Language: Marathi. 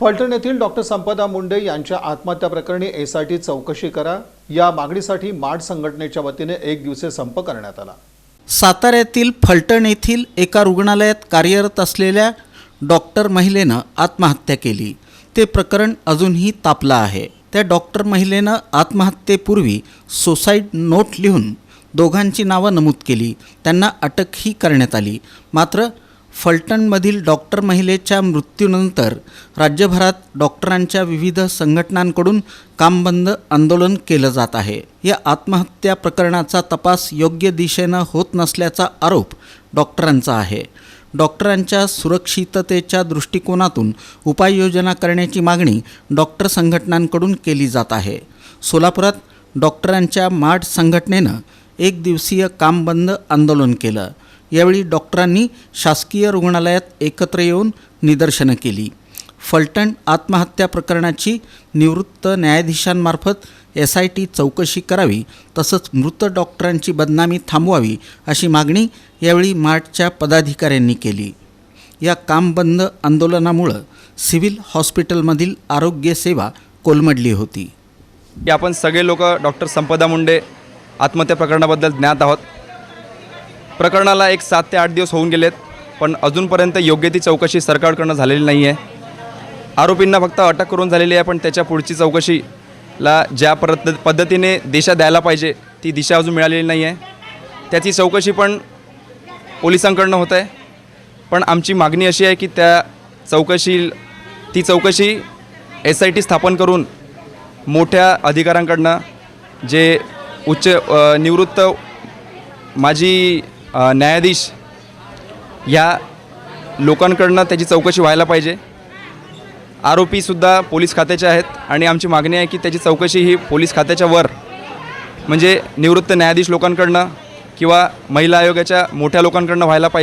फलटण येथील डॉक्टर संपदा मुंडे यांच्या आत्महत्या प्रकरणी एसआयटी चौकशी करा. या मागणीसाठी माड संघटनेच्या वतीने एक दिवसीय संप करण्यात आला. साताऱ्यातील फलटण येथील एका रुग्णालयात कार्यरत असलेल्या डॉक्टर महिलेनं आत्महत्या केली. ते प्रकरण अजूनही तापलं आहे. त्या डॉक्टर महिलेनं आत्महत्येपूर्वी सुसाईड नोट लिहून दोघांची नावं नमूद केली. त्यांना अटकही करण्यात आली. मात्र फलटणमधील डॉक्टर महिलेच्या मृत्यूनंतर राज्यभरात डॉक्टरांच्या विविध संघटनांकडून कामबंद आंदोलन केलं जात आहे. या आत्महत्या प्रकरणाचा तपास योग्य दिशेनं होत नसल्याचा आरोप डॉक्टरांचा आहे. डॉक्टरांच्या सुरक्षिततेच्या दृष्टिकोनातून उपाययोजना करण्याची मागणी डॉक्टर संघटनांकडून केली जात आहे. सोलापुरात डॉक्टरांच्या माठ संघटनेनं एक दिवसीय कामबंद आंदोलन केलं. यावेळी डॉक्टरांनी शासकीय रुग्णालयात एकत्र येऊन निदर्शनं केली. फलटण आत्महत्या प्रकरणाची निवृत्त न्यायाधीशांमार्फत एस आय टी चौकशी करावी तसंच मृत डॉक्टरांची बदनामी थांबवावी अशी मागणी यावेळी मार्टच्या पदाधिकाऱ्यांनी केली. या कामबंद आंदोलनामुळं सिव्हिल हॉस्पिटलमधील आरोग्य सेवा कोलमडली होती. आपण सगळे लोक डॉक्टर संपदा मुंडे आत्महत्या प्रकरणाबद्दल ज्ञात आहोत. प्रकरणाला एक सात ते आठ दिवस होऊन गेलेत पण अजूनपर्यंत योग्य ती चौकशी सरकारकडनं झालेली नाही आहे आरोपींना फक्त अटक करून झालेली आहे पण त्याच्या पुढची चौकशीला ज्या पद्धत पद्धतीने दिशा द्यायला पाहिजे ती दिशा अजून मिळालेली नाही आहे त्याची चौकशी पण पोलिसांकडनं होत आहे पण आमची मागणी अशी आहे की त्या चौकशी ती चौकशी एस आय टी स्थापन करून मोठ्या अधिकाऱ्यांकडनं जे उच्च निवृत्त माझी न्यायाधीश या लोकांकडनं त्याची चौकशी व्हायला पाहिजे. आरोपीसुद्धा पोलीस खात्याचे आहेत आणि आमची मागणी आहे की त्याची चौकशी ही पोलीस खात्याच्या वर म्हणजे निवृत्त न्यायाधीश लोकांकडनं किंवा महिला आयोगाच्या मोठ्या लोकांकडनं व्हायला पाहिजे.